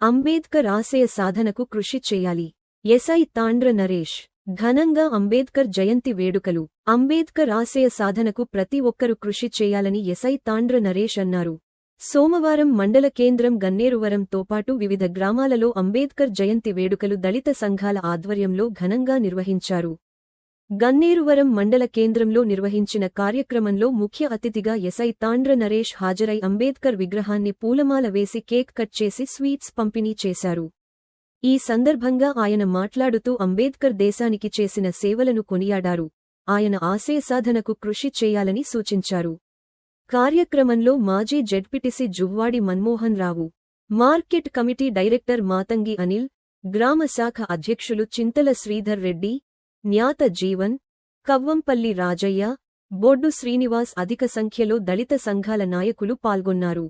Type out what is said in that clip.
అంబేద్కర్ ఆశయ సాధనకు కృషి చేయాలి. ఎస్ఐ తాండ్ర నరేష్ ఘనంగా అంబేద్కర్ జయంతి వేడుకలు అంబేద్కర్ ఆశయ సాధనకు ప్రతి ఒక్కరూ కృషి చేయాలని ఎస్ఐ తాండ్ర నరేష్ అన్నారు. సోమవారం మండల కేంద్రం గన్నేరువరంతో పాటు వివిధ గ్రామాలలో అంబేద్కర్ జయంతి వేడుకలు దళిత సంఘాల ఆధ్వర్యంలో ఘనంగా నిర్వహించారు. గన్నేరువరం మండల కేంద్రంలో నిర్వహించిన కార్యక్రమంలో ముఖ్య అతిథిగా ఎస్ఐ తాండ్ర నరేష్ హాజరై అంబేద్కర్ విగ్రహాన్ని పూలమాల వేసి కేక్ కట్ చేసి స్వీట్స్ పంపిణీ చేశారు. ఈ సందర్భంగా ఆయన మాట్లాడుతూ అంబేద్కర్ దేశానికి చేసిన సేవలను కొనియాడారు. ఆయన ఆశయ సాధనకు కృషి చేయాలని సూచించారు. కార్యక్రమంలో మాజీ ZPTC Juvvadi Manmohan Rao market committee director Matangi Anil గ్రామ శాఖ అధ్యక్షులు చింతల శ్రీధర్ రెడ్డి న్యాత జీవన్ కవ్వంపల్లి రాజయ్య బొడ్డు శ్రీనివాస్ అధిక సంఖ్యలో దళిత సంఘాల నాయకులు పాల్గొన్నారు.